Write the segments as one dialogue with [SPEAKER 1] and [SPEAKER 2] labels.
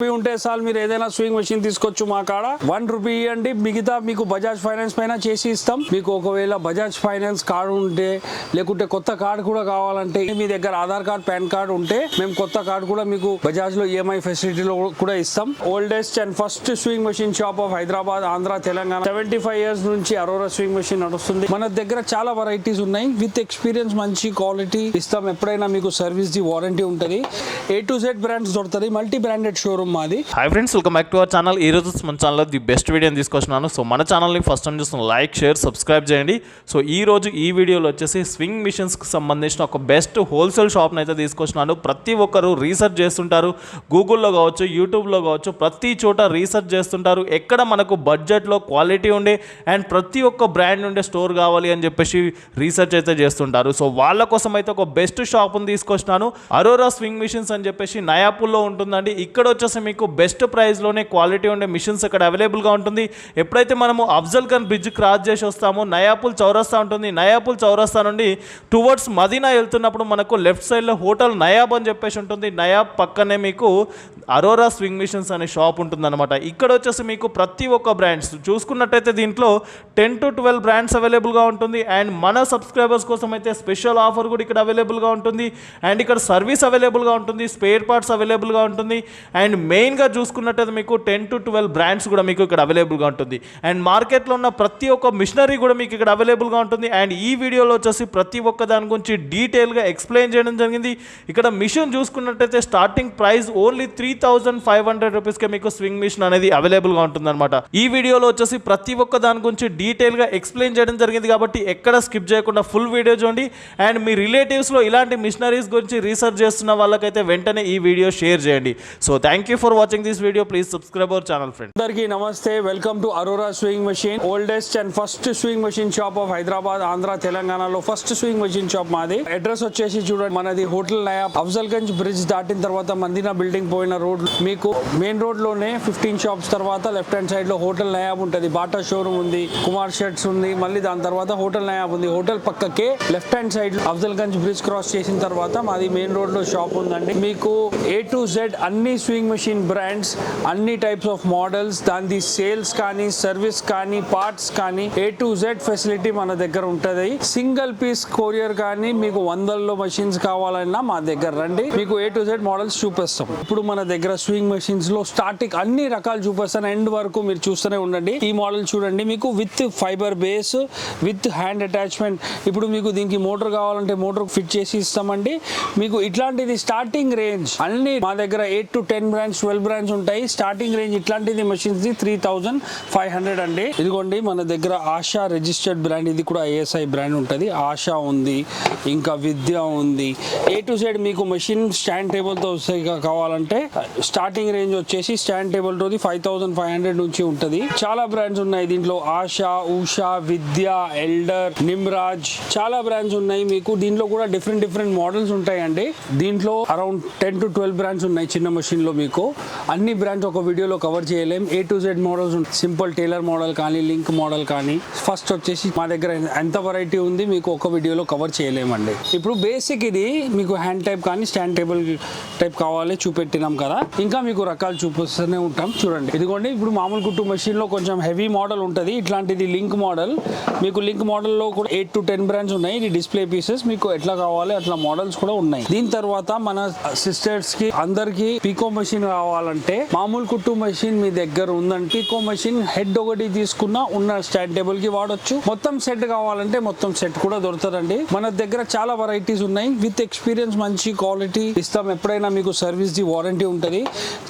[SPEAKER 1] Rupee ఉంటే sir మీరు ఏదైనా స్వింగ్ మెషిన్ తీసుకోవచ్చు మా కాడ. వన్ రూపీ ఇవ్వండి మిగతా మీకు బజాజ్ ఫైనాన్స్ పైన చేసి ఇస్తాం. మీకు ఒకవేళ బజాజ్ ఫైనాన్స్ కార్డు ఉంటే లేకుంటే కొత్త కార్డు కూడా కావాలంటే మీ దగ్గర ఆధార్ కార్డ్ పాన్ కార్డు ఉంటే మేము కొత్త కార్డు కూడా మీకు బజాజ్లో ఈఎంఐ ఫెసిలిటీలో కూడా ఇస్తాం. Oldest and first swing machine shop of Hyderabad Andhra Telangana seventy five years నుంచి అరోరా స్వింగ్ మెషిన్ నడుస్తుంది. మన దగ్గర చాలా వెరైటీస్ ఉన్నాయి. విత్ ఎక్స్పీరియన్స్ మంచి క్వాలిటీ ఇస్తాం. ఎప్పుడైనా మీకు సర్వీస్ ది వారంటీ ఉంటుంది. ఏ టు జెడ్ బ్రాండ్స్ దొరుకుతుంది మల్టీ బ్రాండెడ్ షోరూమ్ మాది.
[SPEAKER 2] Hi friends welcome back to our channel ఈ రోజు మన ఛానల్లో ది బెస్ట్ వీడియోని తీసుకొచ్చినాను సో మన ఛానల్ని ఫస్ట్ టైం చూస్తున్న లైక్ షేర్ సబ్స్క్రైబ్ చేయండి. సో ఈ రోజు ఈ వీడియోలో వచ్చేసి స్వింగ్ మిషన్స్కి సంబంధించిన ఒక బెస్ట్ హోల్సేల్ షాప్ని అయితే తీసుకొచ్చినాను ప్రతి ఒక్కరు రీసెర్చ్ చేస్తుంటారు. గూగుల్లో కావచ్చు యూట్యూబ్లో కావచ్చు ప్రతి చోట రీసెర్చ్ చేస్తుంటారు. ఎక్కడ మనకు బడ్జెట్లో క్వాలిటీ ఉండే అండ్ ప్రతి ఒక్క బ్రాండ్ ఉండే స్టోర్ కావాలి అని చెప్పేసి రీసెర్చ్ అయితే చేస్తుంటారు. సో వాళ్ళ కోసం అయితే ఒక బెస్ట్ షాప్ని తీసుకొచ్చినాను అరోరా స్వింగ్ మిషన్స్ అని చెప్పేసి నయాపూల్లో ఉంటుందండి. ఇక్కడ వచ్చేసి మీకు బెస్ట్ ప్రైస్లోనే క్వాలిటీ ఉండే మిషన్స్ ఇక్కడ అవైలబుల్గా ఉంటుంది. ఎప్పుడైతే మనము అఫ్జల్ ఖాన్ బ్రిడ్జ్ క్రాస్ చేసి వస్తామో నయాపూల్ చౌరస్తా ఉంటుంది. నయాపూల్ చౌరస్తా నుండి టువర్డ్స్ మదీనా వెళ్తున్నప్పుడు మనకు లెఫ్ట్ సైడ్లో హోటల్ నయాబ్ అని చెప్పేసి ఉంటుంది. నయాబ్ పక్కనే మీకు అరోరా స్వింగ్ మిషన్స్ అనే షాప్ ఉంటుందన్నమాట. ఇక్కడ వచ్చేసి మీకు ప్రతి ఒక్క బ్రాండ్స్ చూసుకున్నట్టయితే దీంట్లో టెన్ టు ట్వెల్వ్ బ్రాండ్స్ అవైలబుల్గా ఉంటుంది. అండ్ మన సబ్స్క్రైబర్స్ కోసం అయితే స్పెషల్ ఆఫర్ కూడా ఇక్కడ అవైలబుల్గా ఉంటుంది. అండ్ ఇక్కడ సర్వీస్ అవైలబుల్గా ఉంటుంది. స్పేర్ పార్ట్స్ అవైలబుల్గా ఉంటుంది. అండ్ మెయిన్గా చూసుకున్నట్టయితే మీకు టెన్ టు ట్వెల్వ్ బ్రాండ్స్ కూడా మీకు ఇక్కడ అవైలబుల్గా ఉంటుంది. అండ్ మార్కెట్లో ఉన్న ప్రతి ఒక్క మిషనరీ కూడా మీకు ఇక్కడ అవైలబుల్గా ఉంటుంది. అండ్ ఈ వీడియోలో వచ్చేసి ప్రతి ఒక్క దాని గురించి డీటెయిల్గా ఎక్స్ప్లెయిన్ చేయడం జరిగింది. ఇక్కడ మిషన్ చూసుకున్నట్టయితే starting price only three thousand five hundred రూపీస్కే మీకు స్వింగ్ మిషన్ అనేది అవైలబుల్గా ఉంటుందన్నమాట. ఈ వీడియోలో వచ్చేసి ప్రతి ఒక్క దాని గురించి డీటెయిల్గా ఎక్స్ప్లెయిన్ చేయడం జరిగింది కాబట్టి ఎక్కడ స్కిప్ చేయకుండా ఫుల్ వీడియో చూడండి. అండ్ మీ రిలేటివ్స్లో ఇలాంటి మిషనరీస్ గురించి రీసెర్చ్ చేస్తున్న వాళ్ళకైతే వెంటనే ఈ వీడియో షేర్ చేయండి. So thank you for watching this video please subscribe our channel friend
[SPEAKER 1] అందరికీ నమస్తే. Welcome to Aurora swing machine oldest and first swing machine shop of Hyderabad Andhra తెలంగాణలో ఫస్ట్ స్వింగ్ మెషిన్ షాప్ మాది. Address వచ్చేసి చూడండి మనది hotel Nayab Afzal Gunj bridge దాటిన తర్వాత మందినా బిల్డింగ్ పోయిన రోడ్ మీకు మెయిన్ రోడ్లోనే ఫిఫ్టీన్ షాప్స్ తర్వాత లెఫ్ట్ హ్యాండ్ సైడ్లో హోటల్ నయాబ్ ఉంటుంది. బాటా షోరూమ్ ఉంది కుమార్ షర్ట్స్ ఉంది మళ్ళీ దాని తర్వాత హోటల్ నయాబ్ ఉంది. హోటల్ పక్కకే left hand side Afzal Gunj bridge cross చేసిన తర్వాత మాది మెయిన్ రోడ్లో షాప్ ఉందండి. మీకు ఏ టు జెడ్ అన్ని స్వింగ్ మెషిన్ బ్రాండ్స్ అన్ని టైప్స్ ఆఫ్ మోడల్స్ దాని సేల్స్ కానీ సర్వీస్ కానీ పార్ట్స్ కానీ ఏ టు జెడ్ ఫెసిలిటీ మన దగ్గర ఉంటుంది. సింగిల్ పీస్ కొరియర్ కానీ మీకు వందల్లో మెషిన్స్ కావాలన్నా మా దగ్గర రండి. మీకు ఏ టు జెడ్ మోడల్స్ చూపిస్తాం. ఇప్పుడు మన దగ్గర స్వింగ్ మెషిన్స్లో స్టార్టింగ్ అన్ని రకాలు చూపిస్తాను ఎండ్ వరకు మీరు చూస్తూనే ఉండండి. ఈ మోడల్ చూడండి. మీకు with fibre base with hand attachment ఇప్పుడు మీకు దీనికి మోటార్ కావాలంటే మోటార్ ఫిట్ చేసి ఇస్తామండి. మీకు ఇట్లాంటిది స్టార్టింగ్ రేంజ్ అన్ని మా దగ్గర eight to ten brands twelve brands ఉంటాయి. స్టార్టింగ్ రేంజ్ ఇట్లాంటిది machines the three thousand five hundred అండి. ఇదిగోండి మన దగ్గర ఆశా రిజిస్టర్డ్ బ్రాండ్ ఇది కూడా ఏఎస్ఐ బ్రాండ్ ఉంటుంది. ఆశా ఉంది ఇంకా విద్య ఉంది. ఏ టు సైడ్ మీకు మెషిన్ స్టాండ్ టేబుల్తో వస్తాయి కావాలంటే స్టార్టింగ్ రేంజ్ వచ్చేసి స్టాండ్ టేబుల్ రోజు ఫైవ్ థౌసండ్ ఫైవ్ హండ్రెడ్ నుంచి ఉంటుంది. చాలా బ్రాండ్స్ ఉన్నాయి దీంట్లో. ఆశా ఉషా విద్య ఎల్డర్ నిమ్రాజ్ చాలా బ్రాండ్స్ ఉన్నాయి మీకు. దీంట్లో కూడా డిఫరెంట్ డిఫరెంట్ మోడల్స్ ఉంటాయండి. దీంట్లో around ten to twelve brands ఉన్నాయి చిన్న మెషిన్లో మీకు. మీకు అన్ని బ్రాండ్స్ ఒక వీడియోలో కవర్ చేయలేం. A to Z models simple tailor model కానీ లింక్ మోడల్ కానీ. ఫస్ట్ వచ్చేసి మా దగ్గర ఎంత వెరైటీ ఉంది మీకు ఒక వీడియోలో కవర్ చేయలేమండి. ఇప్పుడు బేసిక్ ఇది మీకు హ్యాండ్ టైప్ కానీ స్టాండ్ టేబుల్ టైప్ కావాలి చూపెట్టినాం కదా. ఇంకా మీకు రకాలు చూపిస్తూనే ఉంటాం. చూడండి. ఇదిగోండి ఇప్పుడు మామూలు కుట్టు మెషిన్లో కొంచెం హెవీ మోడల్ ఉంటుంది. ఇట్లాంటిది లింక్ మోడల్ మీకు లింక్ మోడల్లో కూడా ఎయిట్ టు టెన్ బ్రాండ్స్ ఉన్నాయి. ఇది డిస్ప్లే పీసెస్ మీకు ఎట్లా కావాలి అట్లా మోడల్స్ కూడా ఉన్నాయి. దీని తర్వాత మన సిస్టర్స్కి అందరికీ పీకో మెషిన్ కావాలంటే మామూలు కుట్టు మెషిన్ మీ దగ్గర ఉందంటే పీకో మెషిన్ హెడ్ ఒకటి తీసుకున్నా ఉన్న స్టాండ్ టేబుల్కి వాడొచ్చు. మొత్తం సెట్ కావాలంటే మొత్తం సెట్ కూడా దొరుకుతుందండి. మన దగ్గర చాలా వెరైటీస్ ఉన్నాయి. విత్ ఎక్స్పీరియన్స్ మంచి క్వాలిటీ ఇస్తాం. ఎప్పుడైనా మీకు సర్వీస్ ది వారంటీ ఉంటుంది.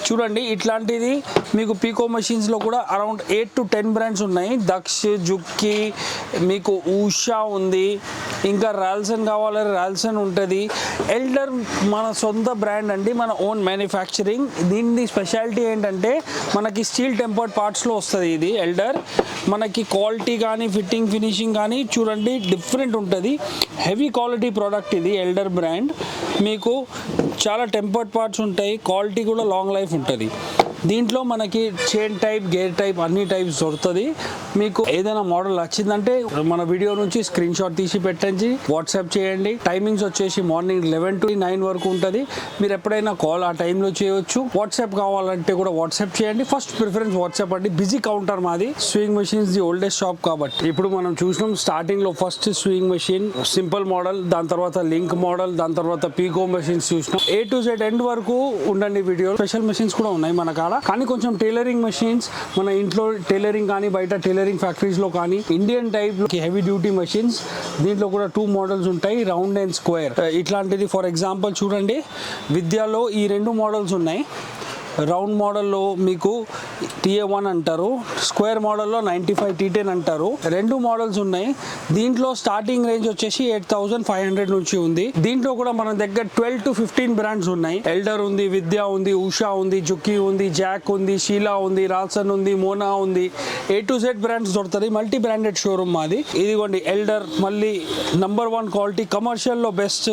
[SPEAKER 1] చూడండి ఇట్లాంటిది మీకు పీకో మెషిన్స్లో కూడా around eight to ten brands ఉన్నాయి. దక్ష్ జుక్కి మీకు ఉషా ఉంది. ఇంకా రాల్సన్ కావాలంటే రాల్సన్ ఉంటుంది. ఎల్డర్ మన సొంత బ్రాండ్ అండి. మన ఓన్ మ్యానుఫ్యాక్చరింగ్ దీని స్పెషాలిటీ ఏంటంటే మనకి స్టీల్ టెంపర్డ్ పార్ట్స్లో వస్తుంది ఇది ఎల్డర్ మనకి క్వాలిటీ కానీ ఫిట్టింగ్ ఫినిషింగ్ కానీ చూడండి డిఫరెంట్ ఉంటుంది. హెవీ క్వాలిటీ ప్రోడక్ట్ ఇది ఎల్డర్ బ్రాండ్. మీకు చాలా టెంపర్డ్ పార్ట్స్ ఉంటాయి క్వాలిటీ కూడా లాంగ్ లైఫ్ ఉంటుంది. దీంట్లో మనకి చైన్ టైప్ గేర్ టైప్ అన్ని టైప్స్ దొరుకుతుంది. మీకు ఏదైనా మోడల్ నచ్చిందంటే మన వీడియో నుంచి స్క్రీన్ షాట్ తీసి పెట్టండి వాట్సాప్ చేయండి. టైమింగ్స్ వచ్చేసి మార్నింగ్ లెవెన్ టు నైన్ వరకు ఉంటుంది. మీరు ఎప్పుడైనా కాల్ ఆ టైంలో చేయొచ్చు. వాట్సాప్ కావాలంటే కూడా వాట్సాప్ చేయండి. ఫస్ట్ ప్రిఫరెన్స్ వాట్సాప్ అండి. బిజీ కౌంటర్ మాది. Swing machines the oldest shop కాబట్టి. ఇప్పుడు మనం చూసినాం స్టార్టింగ్లో first swing machine simple model దాని తర్వాత లింక్ మోడల్ దాని తర్వాత పీకో మెషిన్స్ చూసినాం. ఏ టు జెడ్ ఎండ్ వరకు ఉండండి వీడియో స్పెషల్ మెషిన్స్ కూడా ఉన్నాయి మన కాడ కానీ కొంచెం టైలరింగ్ మెషిన్స్ మన ఇంట్లో టైలరింగ్ కానీ బయట టైలరింగ్ ఫ్యాక్టరీస్లో కానీ Indian type heavy duty machines దీంట్లో కూడా టూ మోడల్స్ ఉంటాయి రౌండ్ అండ్ స్క్వేర్ ఇట్లాంటిది ఫర్ ఎగ్జాంపుల్ చూడండి విద్యలో ఈ రెండు మోడల్స్ ఉన్నాయి. రౌండ్ మోడల్లో మీకు టీఏ వన్ అంటారు స్క్వేర్ మోడల్లో నైంటీ ఫైవ్ టీ టెన్ అంటారు. రెండు మోడల్స్ ఉన్నాయి. దీంట్లో స్టార్టింగ్ రేంజ్ వచ్చేసి ఎయిట్ థౌసండ్ ఫైవ్ హండ్రెడ్ నుంచి ఉంది. దీంట్లో కూడా మన దగ్గర ట్వెల్వ్ టు ఫిఫ్టీన్ బ్రాండ్స్ ఉన్నాయి. ఎల్డర్ ఉంది విద్య ఉంది ఉషా ఉంది జుక్కి ఉంది జాక్ ఉంది షీలా ఉంది రాల్సన్ ఉంది మోనా ఉంది. ఏ టు జెడ్ బ్రాండ్స్ దొరుకుతుంది మల్టీ బ్రాండెడ్ షోరూమ్ మాది. ఇదిగోండి ఎల్డర్ మళ్ళీ నంబర్ వన్ క్వాలిటీ కమర్షియల్లో బెస్ట్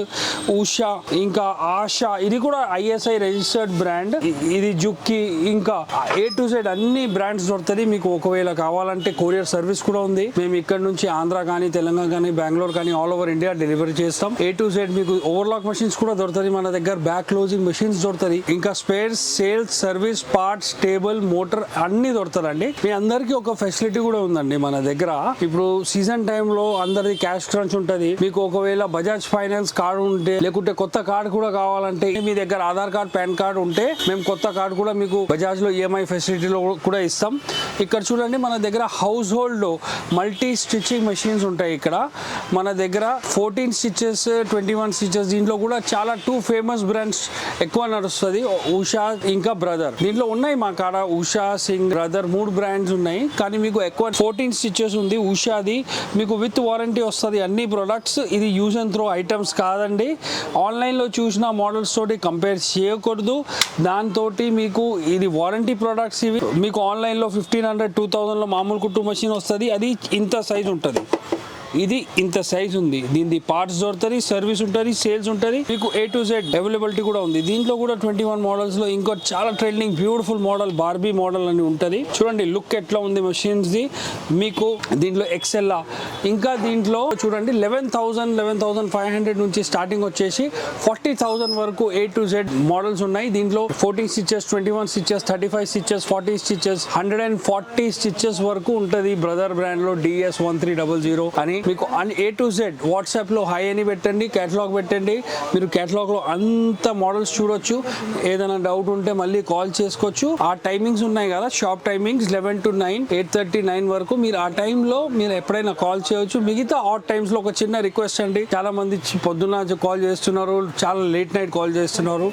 [SPEAKER 1] ఉషా ఇంకా ఆశా ఇది కూడా ఐఎస్ఐ రిజిస్టర్డ్ బ్రాండ్. ఇది జుక్కి ఇంకా ఏ టు సైడ్ అన్ని బ్రాండ్స్ దొరుకుతుంది మీకు ఒకవేళ కావాలంటే కొరియర్ సర్వీస్ కూడా ఉంది. మేము ఇక్కడ నుంచి ఆంధ్ర కానీ తెలంగాణ కానీ బెంగళూరు కానీ ఆల్ ఓవర్ ఇండియా డెలివరీ చేస్తాం. ఏ టు సైడ్ మీకు ఓవర్లాక్ మెషిన్స్ కూడా దొరుకుతుంది మన దగ్గర బ్యాక్ క్లోజింగ్ మెషిన్స్ దొరుకుతుంది ఇంకా spares sales service parts table motor అన్ని దొరుకుతారండి మీ అందరికీ ఒక ఫెసిలిటీ కూడా ఉందండి మన దగ్గర. ఇప్పుడు సీజన్ టైంలో అందరిది క్యాష్ క్రంచ్ ఉంటుంది. మీకు ఒకవేళ బజాజ్ ఫైనాన్స్ కార్డు ఉంటే లేకుంటే కొత్త కార్డు కూడా కావాలంటే మీ దగ్గర ఆధార్ కార్డ్ పాన్ కార్డు ఉంటే మేము కొత్త కార్డు కూడా మీకు బజాజ్లో ఈఎంఐ ఫెసిలిటీలో కూడా ఇస్తాం. ఇక్కడ చూడండి మన దగ్గర household multi stitching machines ఉంటాయి ఇక్కడ. మన దగ్గర fourteen stitches twenty one stitches దీంట్లో కూడా చాలా టూ ఫేమస్ బ్రాండ్స్ ఎక్కువ నడుస్తుంది. ఉషా ఇంకా బ్రదర్. దీంట్లో ఉన్నాయి మా కాడ ఉషా సింగ్ బ్రదర్ మూడు బ్రాండ్స్ ఉన్నాయి. కానీ మీకు ఎక్కువ ఫోర్టీన్ స్టిచెస్ ఉంది. ఉషాది మీకు విత్ వారంటీ వస్తుంది. అన్ని ప్రొడక్ట్స్ ఇది యూజ్ అండ్ త్రో ఐటమ్స్ కాదండి. ఆన్లైన్లో చూసిన మోడల్స్ తోటి కంపేర్ చేయకూడదు. దాంతో మీకు ఇది వారంటీ ప్రొడక్ట్స్ ఇవి. మీకు ఆన్లైన్లో ఫిఫ్టీన్ హండ్రెడ్ టూ థౌజండ్లో మామూలు కుట్టు మెషిన్ వస్తుంది. అది ఇంత సైజ్ ఉంటుంది. ఇది ఇంత సైజ్ ఉంది. దీని పార్ట్స్ దొరుకుతుంది సర్వీస్ ఉంటుంది సేల్స్ ఉంటుంది. మీకు ఏ టు జెడ్ అవైలబిలిటీ కూడా ఉంది. దీంట్లో కూడా ట్వంటీ వన్ మోడల్స్లో ఇంకో చాలా trending beautiful model Barbie model అని ఉంటుంది. చూడండి లుక్ ఎట్లా ఉంది మెషిన్స్ ది మీకు దీంట్లో ఎక్సెల్ ఇంకా దీంట్లో చూడండి eleven thousand eleven thousand five hundred నుంచి స్టార్టింగ్ వచ్చేసి ఫార్టీ థౌసండ్ వరకు ఏ టు జెడ్ మోడల్స్ ఉన్నాయి. దీంట్లో fourteen stitches twenty one stitches thirty five stitches forty stitches hundred and forty stitches వరకు ఉంటుంది. బ్రదర్ బ్రాండ్లో DS one three double zero అని మీకు ఏ టు జెడ్ వాట్సాప్లో హై అని పెట్టండి క్యాటలాగ్ పెట్టండి. మీరు క్యాటలాగ్లో అంత మోడల్స్ చూడొచ్చు. ఏదైనా డౌట్ ఉంటే మళ్ళీ కాల్ చేసుకోవచ్చు. ఆ టైమింగ్స్ ఉన్నాయి కదా shop timings eleven to nine eight thirty nine వరకు మీరు ఆ టైంలో మీరు ఎప్పుడైనా కాల్ చేయొచ్చు. మిగతా ఆ టైమ్స్లో ఒక చిన్న రిక్వెస్ట్ అండి. చాలా మంది పొద్దున్న కాల్ చేస్తున్నారు చాలా లేట్ నైట్ కాల్ చేస్తున్నారు.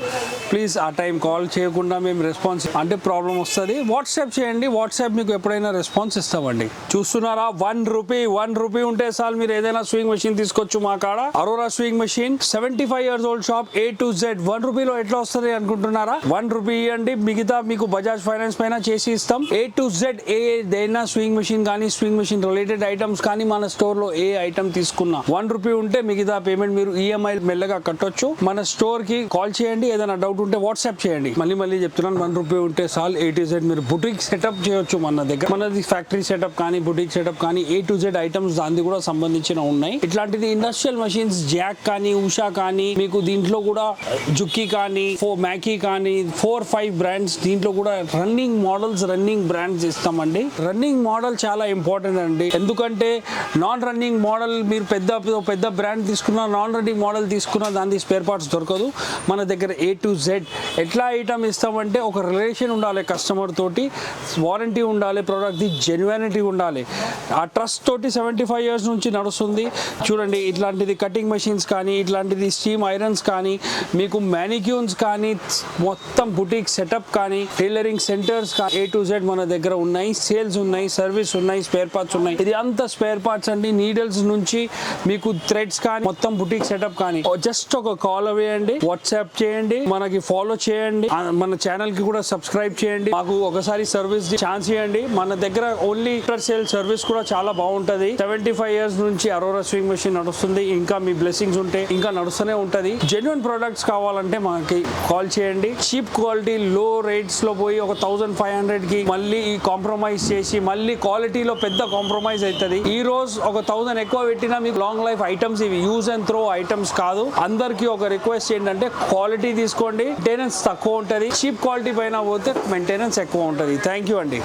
[SPEAKER 1] ప్లీజ్ ఆ టైం కాల్ చేయకుండా మేము రెస్పాన్స్ అంటే ప్రాబ్లం వస్తుంది. వాట్సాప్ చేయండి. వాట్సాప్ మీకు ఎప్పుడైనా రెస్పాన్స్ ఇస్తామండి. చూస్తున్నారా? వన్ రూపీ వన్ రూపీ ఉంటే సార్ మీరు ఏదైనా స్వింగ్ మెషిన్ తీసుకోవచ్చు మా కాడ. Arora swing machine seventy five years old shop A to Z one రూపీలో ఎట్లా వస్తుంది అనుకుంటున్నారా? వన్ రూపీ ఇవ్వండి మిగతా మీకు బజాజ్ ఫైనాన్స్ పైన చేసి ఇస్తాం. ఏ టు జెడ్ ఏదైనా స్వింగ్ మెషిన్ కానీ స్వింగ్ మెషిన్ రిలేటెడ్ ఐటమ్స్ కానీ మన స్టోర్లో ఏ ఐటమ్ తీసుకున్నా. వన్ రూపీ ఉంటే మిగతా పేమెంట్ మీరు ఈఎంఐ మెల్లగా కట్టొచ్చు. మన స్టోర్కి కాల్ చేయండి ఏదైనా డౌట్ ఉంటే వాట్సాప్ చేయండి. మళ్ళీ మళ్ళీ చెప్తున్నాను వన్ రూపీ ఉంటే సాల్ ఏ టు జెడ్ మీరు బుటిక్ సెటప్ చేయొచ్చు మన దగ్గర. మనది ఫ్యాక్టరీ సెటప్ కానీ బుటిక్ సెటప్ కానీ ఏ టు జెడ్ ఐటమ్స్ దానికి కూడా సంబంధించిన ఉన్నాయి. ఇట్లాంటిది ఇండస్ట్రియల్ మెషిన్స్ జాక్ కానీ ఉషా కానీ మీకు దీంట్లో కూడా జుక్కీ కానీ ఫోర్ మ్యాకీ కానీ ఫోర్ ఫైవ్ బ్రాండ్స్ దీంట్లో కూడా రన్నింగ్ మోడల్స్ రన్నింగ్ బ్రాండ్స్ ఇస్తామండి. రన్నింగ్ మోడల్ చాలా ఇంపార్టెంట్ అండి. ఎందుకంటే నాన్ రన్నింగ్ మోడల్ మీరు పెద్ద పెద్ద బ్రాండ్ తీసుకున్నా నాన్ రన్నింగ్ మోడల్ తీసుకున్నా దాని స్పేర్ పార్ట్స్ దొరకదు. మన దగ్గర ఏ టు జెడ్ ఎట్లా ఐటమ్ ఇస్తామంటే ఒక రిలేషన్ ఉండాలి కస్టమర్ తోటి వారంటీ ఉండాలి ప్రోడక్ట్ది జెన్యునిటీ ఉండాలి. ఆ ట్రస్ట్ తోటి సెవెంటీ ఫైవ్ ఇయర్స్ నుంచి నడుస్తుంది. చూడండి ఇట్లాంటిది కటింగ్ మెషిన్స్ కానీ ఇట్లాంటిది స్టీమ్ ఐరన్స్ కానీ మీకు మ్యానిక్యూన్స్ కానీ మొత్తం బుటీక్ సెటప్ కానీ టైలరింగ్ సెంటర్స్ కానీ ఏ టు జెడ్ మన దగ్గర ఉన్నాయి. సేల్స్ ఉన్నాయి సర్వీస్ ఉన్నాయి స్పేర్ పార్ట్స్ ఉన్నాయి. ఇది అంతా స్పేర్ పార్ట్స్ అండి. నీడల్స్ నుంచి మీకు థ్రెడ్స్ కానీ మొత్తం బుటీక్ సెటప్ కానీ. జస్ట్ ఒక కాల్ వేయండి వాట్సాప్ చేయండి. మనకి ఫాలో చేయండి. మన ఛానల్కి కూడా సబ్స్క్రైబ్ చేయండి. మాకు ఒకసారి సర్వీస్ ఛాన్స్ ఇవ్వండి. మన దగ్గర ఓన్లీ సేల్ సర్వీస్ కూడా చాలా బాగుంటది. సెవెంటీ ఫైవ్ ఇయర్స్ నుంచి అరోరా స్వింగ్ మెషిన్ నడుస్తుంది. ఇంకా మీ బ్లెస్సింగ్స్ ఉంటే ఇంకా నడుస్తూనే ఉంటుంది. జెన్యున్ ప్రొడక్ట్స్ కావాలంటే మనకి కాల్ చేయండి. చీప్ క్వాలిటీ లో రేట్స్లో పోయి ఒక థౌసండ్ ఫైవ్ హండ్రెడ్కి మళ్ళీ ఈ కాంప్రమైజ్ చేసి మళ్ళీ క్వాలిటీలో పెద్ద కాంప్రమైజ్ అవుతుంది ఈ రోజు ఒక థౌసండ్ ఎక్కువ పెట్టినా మీకు లాంగ్ లైఫ్ ఐటమ్స్ ఇవి యూజ్ అండ్ త్రో ఐటమ్స్ కాదు. అందరికి ఒక రిక్వెస్ట్ ఏంటంటే క్వాలిటీ తీసుకోండి. మెయింటెనెన్స్ తక్కువ ఉంటుంది. చీప్ క్వాలిటీ పైన పోతే మెయింటెనెన్స్ ఎక్కువ ఉంటుంది. థ్యాంక్ యూ అండి.